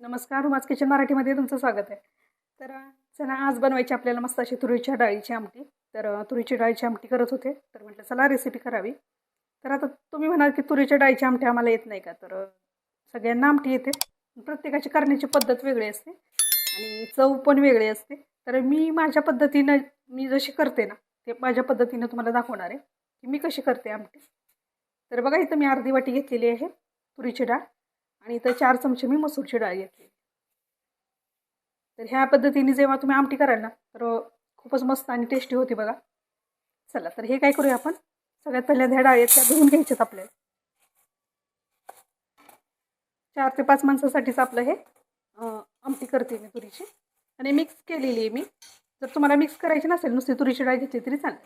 नमस्कार उमाज किचन मराठीमध्ये तुमचं स्वागत आहे. तर चला आज बनवायची आपल्याला मस्त अशी तुरीच्या डाळीची आमटी. तर तुरीची डाळीची आमटी करत होते. तर म्हटलं चला रेसिपी करावी. तर आता तुम्ही म्हणाल की तुरीच्या डाळीची आमटी आम्हाला येत नाही का? तर सगळ्यांना आमटी येते. प्रत्येकाची करण्याची पद्धत वेगळी असते. आणि चव पण वेगळी असते. तर मी माझ्या पद्धतीनं मी जशी करते ना ते माझ्या पद्धतीनं तुम्हाला दाखवणार आहे. की मी कशी करते आमटी. तर बघा इथं मी अर्धी वाटी घेतलेली आहे तुरीची डाळ. आणि इथं चार चमचे मी मसूरची डाळ घेतली. तर ह्या पद्धतीने जेव्हा तुम्ही आमटी कराल ना तर खूपच मस्त आणि टेस्टी होती बघा. चला तर हे काय करूया आपण? सगळ्यात पहिल्यांदा ह्या डाळी त्या धुवून घ्यायच्यात आपल्याला. चार ते पाच माणसासाठीच आपलं हे आमटी करते मी तुरीची. आणि मिक्स केलेली आहे मी. जर तुम्हाला मिक्स करायची नसेल नुसती तुरीची डाळ घेतली तरी चालेल.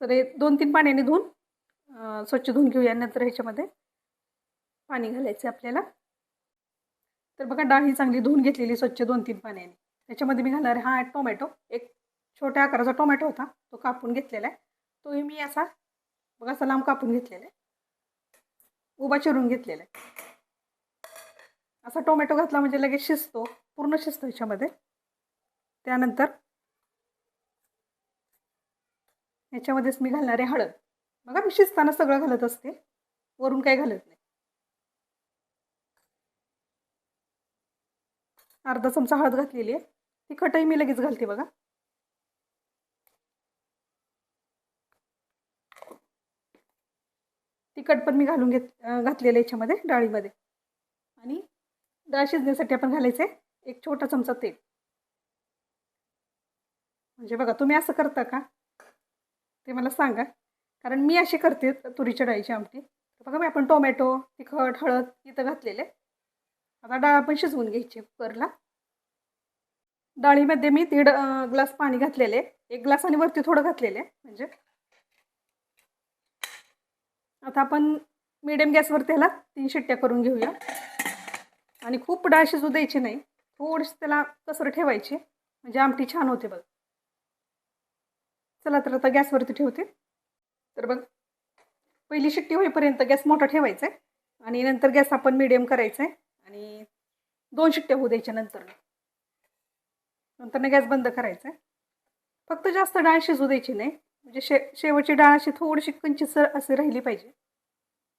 तर हे दोन तीन पाण्याने धुवून स्वच्छ धुवून घेऊया नंतर ह्याच्यामध्ये. पाणी घालायचं आहे आपल्याला. तर बघा डाळ ही चांगली धुवून घेतलेली स्वच्छ दोन तीन पाण्याने. त्याच्यामध्ये मी घालणार आहे हा टोमॅटो. एक छोट्या आकाराचा टोमॅटो होता तो कापून घेतलेला आहे. तोही मी असा बघा असा लांब कापून घेतलेला आहे. उभा चिरून घेतलेला आहे. असा टोमॅटो घातला म्हणजे लगेच शिजतो पूर्ण शिजतो ह्याच्यामध्ये त्यानंतर ह्याच्यामध्येच मी घालणार आहे हळद. बघा मी शिजताना सगळं घालत असते. वरून काही घालत नाही. अर्धा चमचा हळद घातलेली आहे. तिखटही मी लगेच घालते बघा. तिखट पण मी घालून घेत घातलेलं याच्यामध्ये डाळीमध्ये. आणि डाळ शिजण्यासाठी आपण घालायचं आहे एक छोटा चमचा तेल. म्हणजे बघा तुम्ही असं करता का? ते मला सांगा. कारण मी अशी करते तुरीच्या डाळीची आमटी. बघा मी आपण टोमॅटो तिखट हळद इथं घातलेले आता डाळ आपण शिजवून घ्यायची कुकरला. डाळीमध्ये मी दीड ग्लास पाणी घातलेले एक ग्लास आणि वरती थोडं घातलेले म्हणजे. आता आपण मिडियम गॅसवर त्याला तीन शिट्ट्या करून घेऊया. आणि खूप डाळ शिजू द्यायची नाही. थोडीशी त्याला कसर ठेवायची म्हणजे आमटी छान होते बघ. चला तर आता गॅसवरती ठेवते. तर बघ. पहिली शिट्टी होईपर्यंत गॅस मोठा ठेवायचा आहे. आणि नंतर गॅस आपण मिडियम करायचा आहे. आणि दोन शिट्ट्या होऊ द्यायच्या नंतर नंतर गॅस बंद करायचा. आहे फक्त जास्त डाळ शिजू द्यायची नाही. म्हणजे शे शेवटची डाळ अशी थोडीशी कंचिसर अशी राहिली पाहिजे.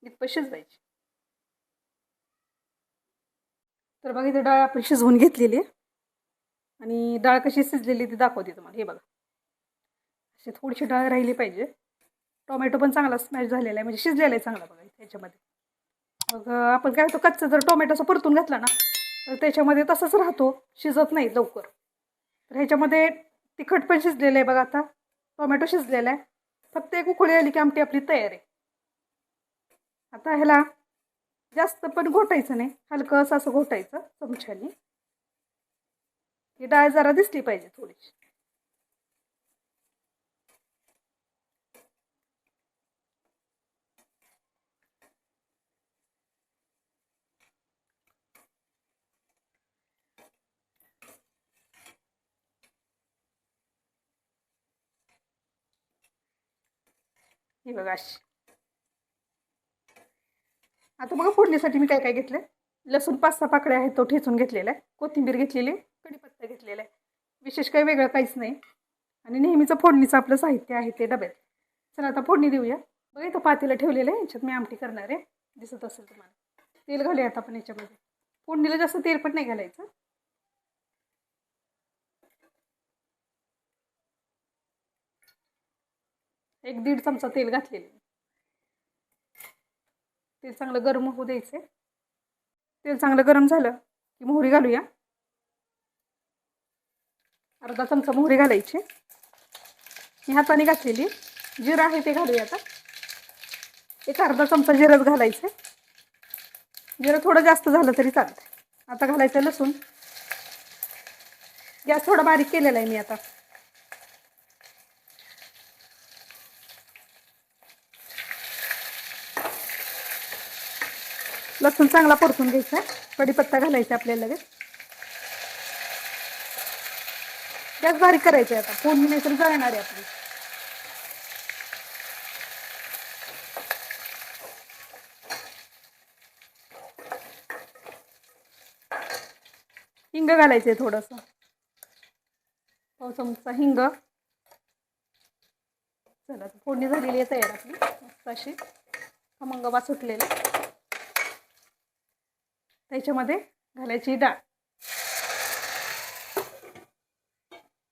इतपत शिजवायची. तर बघा इथे डाळ आपण शिजवून घेतलेली आहे. आणि डाळ कशी शिजलेली ती दाखवते तुम्हाला. हे बघा. अशी थोडीशी डाळ राहिली पाहिजे. टोमॅटो पण चांगला स्मॅश झालेला आहे. म्हणजे शिजलेला आहे चांगला बघा ह्याच्यामध्ये. मग आपण काय होतो कच्चा जर टोमॅटो असं परतून घातला ना तर त्याच्यामध्ये तसंच राहतो शिजत नाही लवकर. तर ह्याच्यामध्ये तिखट पण शिजलेलं आहे बघा आता टोमॅटो शिजलेला आहे. फक्त एक उकळी आली की आमटी आपली तयार आहे. आता ह्याला जास्त पण घोटायचं नाही हलकं असं असं घोटायचं चमच्याने. ही डाळ जरा दिसली पाहिजे थोडीशी. ही बघा अशी. आता बघा फोडणीसाठी मी काय काय घेतलं लसूण पाच सहा पाकड्या आहेत तो ठेचून घेतलेला आहे. कोथिंबीर घेतलेली आहे कढीपत्ता घेतलेला आहे. विशेष काही वेगळं काहीच नाही. आणि नेहमीचं फोडणीचं आपलं साहित्य आहे ते डब्यात चला आता फोडणी देऊया. बघा इथं पातेला ठेवलेलं आहे याच्यात मी आमटी करणार आहे. दिसत असेल तुम्हाला. तेल घालूया आता आपण याच्यामध्ये. फोडणीला जास्त तेल पण नाही घालायचं. एक दीड चमचा तेल घातलेलं. तेल चांगलं गरम होऊ द्यायचं. तेल चांगलं गरम झालं की मोहरी घालूया. अर्धा चमचा मोहरी घालायची. मी हाताने घातलेली. जिरं आहे ते घालूया आता. एक अर्धा चमचा जिरंच घालायचं. जिरं थोडं जास्त झालं तरी चालतं आता घालायचं लसूण. गॅस थोडा बारीक केलेला आहे मी आता. लसूण चांगला परतून घ्यायचा. कढीपत्ता घालायचा आपल्याला लगेच. गॅस बारीक करायचे आता. फोडणी नाही तर जळणार आहे आपली. हिंग घालायचे थोडंसं. पाव चमचा हिंग. चला फोडणी झालेली आहे तयार आपली. मस्त अशी खमंग सुटलेला. त्याच्यामध्ये घालायची डाळ.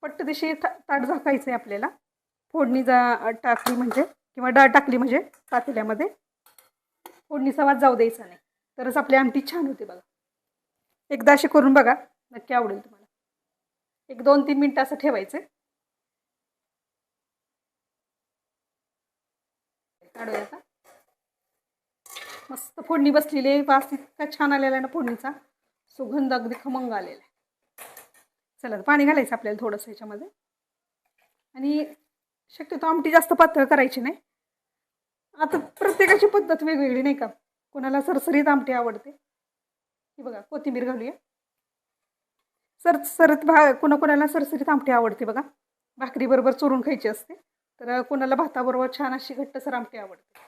पट्ट दिशी ताट झाकायचं आहे आपल्याला. फोडणी जा टाकली म्हणजे किंवा डाळ टाकली म्हणजे पातेल्यामध्ये फोडणीचा वास जाऊ द्यायचा नाही. तरच आपली आमटी छान होते बघा. एकदा अशी करून बघा नक्की आवडेल तुम्हाला. एक दोन तीन मिनटं असं ठेवायचं काढूया आता मस्त फोडणी बसलेली आहे. वास इतका छान आलेला आहे ना फोडणीचा. सुगंध अगदी खमंग आलेला आहे. चला पाणी घालायचं आपल्याला थोडंसं याच्यामध्ये. आणि शक्यतो आमटी जास्त पातळ करायची नाही. आता प्रत्येकाची पद्धत वेगवेगळी नाही का? कोणाला सरसरीत आमटी आवडते. ही बघा कोथिंबीर घालूया. सर सरत भा कोणाकोणाला सरसरीत आमटी आवडते बघा. भाकरीबरोबर चुरून खायची असते. तर कोणाला भाताबरोबर छान अशी घट्टसर आमटी आवडते.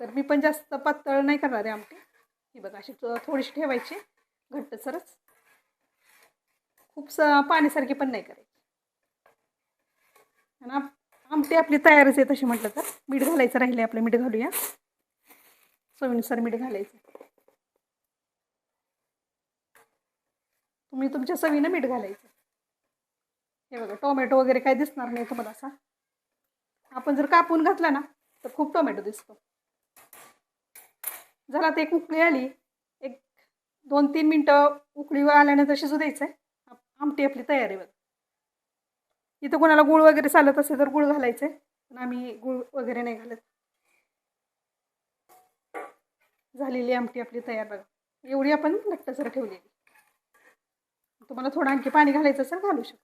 तर मी पण जास्त पातळ नाही करणार आहे आमटी. ही बघा अशी थोडीशी ठेवायची. घट्टसरच खूप स पाण्यासारखी पण नाही करायची. आणि आमटी आपली तयारच आहे तशी म्हटलं तर. मीठ घालायचं राहिले आपलं मीठ घालूया. चवीनुसार मीठ घालायचं. तुम्ही तुमच्या चवीनं मीठ घालायचं. हे बघा टोमॅटो वगैरे काही दिसणार नाही तुम्हाला असा. आपण जर कापून घातला ना तर खूप टोमॅटो दिसतो. झाला ते एक उकळी आली एक दोन तीन मिनटं उकळीवर आल्यानंतर शिजू द्यायचं आहे आमटी आपली तयारी बघ. इथं कोणाला गुळ वगैरे चालत असेल तर गुळ घालायचं आहे पण आम्ही गुळ वगैरे नाही घालत. झालेली आमटी आपली तयार बघा. एवढी आपण घट्टसर ठेवलेली. तुम्हाला थोडं आणखी पाणी घालायचं असेल घालू शकतो.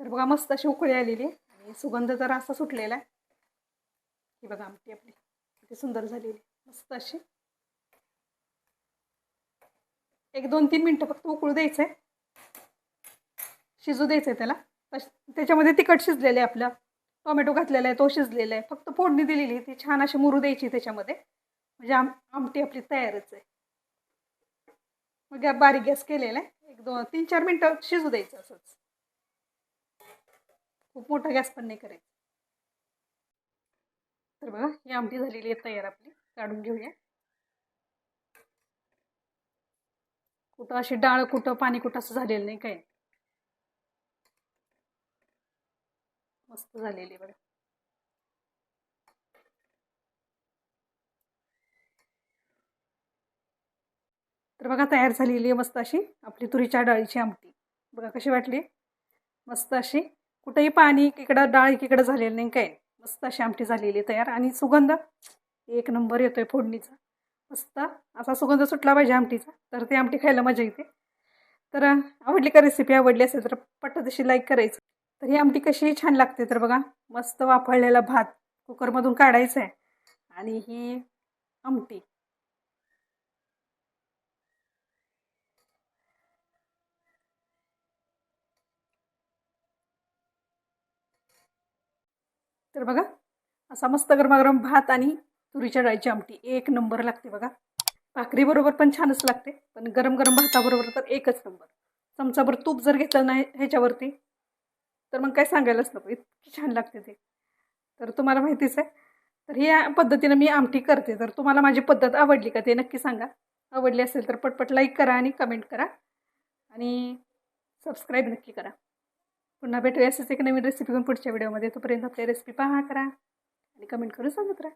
तर बघा मस्त अशी उकळी आलेली आहे. आणि सुगंध जरा असा सुटलेला आहे. ही बघा आमटी आपली. किती सुंदर झालेली आहे. मस्त अशी. एक दोन तीन मिनटं फक्त उकळू द्यायचं आहे शिजू द्यायचं आहे त्याला त्याच्यामध्ये तिखट शिजलेलं आहे आपलं. टोमॅटो घातलेला आहे तो शिजलेला आहे. फक्त फोडणी दिलेली आहे ती छान अशी मुरू द्यायची त्याच्यामध्ये. म्हणजे आम आमटी आपली तयारच आहे. मग बारीक गॅस केलेला आहे. एक दोन तीन चार मिनटं शिजू द्यायचं असंच. खूप मोठा गॅस पण नाही करायचं. तर बघा ही आमटी झालेली आहे तयार आपली. काढून घेऊया. कुठं अशी डाळ कुठं पाणी कुठं असं झालेलं नाही काय? मस्त झालेली आहे बघा. तर बघा तयार झालेली आहे मस्त अशी आपली तुरीच्या डाळीची आमटी. बघा कशी वाटली? मस्त अशी. कुठेही पाणी इकडं डाळ इकडं झालेलं नाही काय? मस्त अशी आमटी झालेली आहे तयार. आणि सुगंध? एक नंबर येतो आहे फोडणीचा. मस्त. असा सुगंध सुटला पाहिजे आमटीचा. तर ती आमटी खायला मजा येते. तर आवडली का रेसिपी आवडली असेल तर पटतशी लाईक करायची. तर ही आमटी कशी छान लागते तर बघा. मस्त वाफळलेला भात कुकरमधून काढायचं आहे. आणि ही आमटी. तर बघा. असा मस्त गरमागरम भात आणि तुरीच्या डाळीची आमटी एक नंबर लागते बघा. भाकरीबरोबर पण छानच लागते. पण गरम गरम भाताबरोबर तर एकच नंबर. चमचाभर तूप जर घेतलं नाही ह्याच्यावरती तर मग काय सांगायलाच नको इतकी छान लागते ते. तर तुम्हाला माहितीच आहे. तर ह्या पद्धतीनं मी आमटी करते. तर तुम्हाला माझी पद्धत आवडली का ते नक्की सांगा. आवडली असेल तर पटपट लाईक करा आणि कमेंट करा. आणि सबस्क्राईब नक्की करा. पुन्हा भेटूया असेच एक नवीन रेसिपी घेऊन पुढच्या व्हिडिओमध्ये तोपर्यंत आपल्या रेसिपी पहा करा. आणि कमेंट करून सांगत राहा.